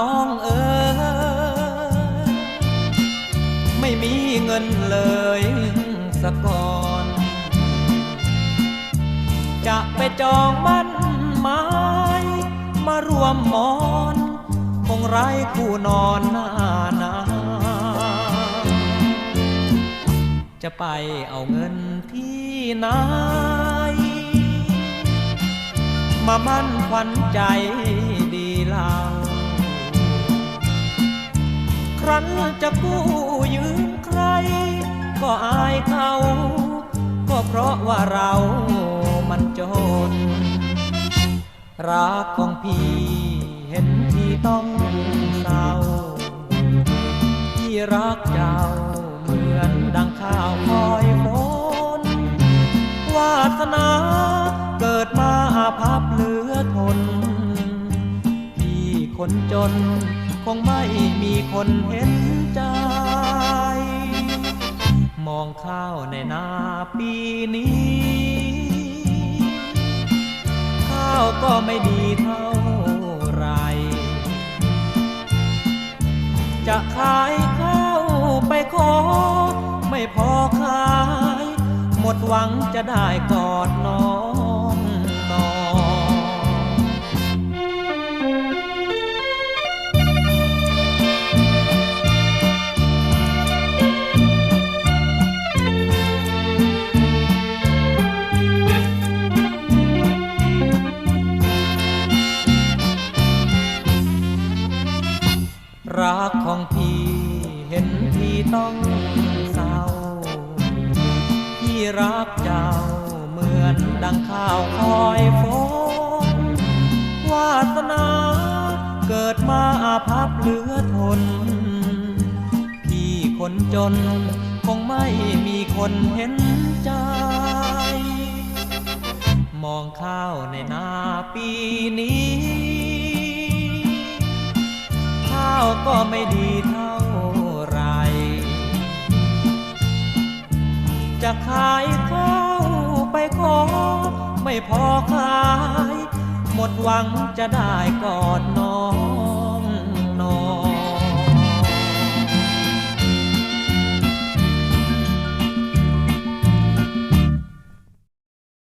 น้องเอ๋ไม่มีเงินเลยสักก่อน จะไปจองมั่นไม้มารวมมอน คงไร้คู่นอนหน้านาจะไปเอาเงินที่ไหนมามั่นควันใจ จะกู้ยืมใคร ก็อายเขา ก็เพราะว่าเรามันจน รักของพี่เห็นที่ต้องเศร้าที่รักเจ้าเหมือนดังข้าวคอยฝนวาสนาเกิดมาอาภัพเหลือทน พี่คนจนคงไม่มีคนเห็น ข้าวในนาปีนี้ ข้าวก็ไม่ดีเท่าไร จะขายข้าวไปขอ ไม่พอขาย หมดหวังจะได้กอดน้อง รักของพี่เห็นพี่ต้องเศร้า พี่รักเจ้าเหมือนดังข้าวคอยฝนวาสนาเกิดมาอาภัพเหลือทน พี่คนจนคงไม่มีคนเห็นใจ มองข้าวในนาปีนี้ ก็ไม่ดีเท่าไร จะขายข้าวไปขอไม่พอขาย หมดหวังจะได้กอดน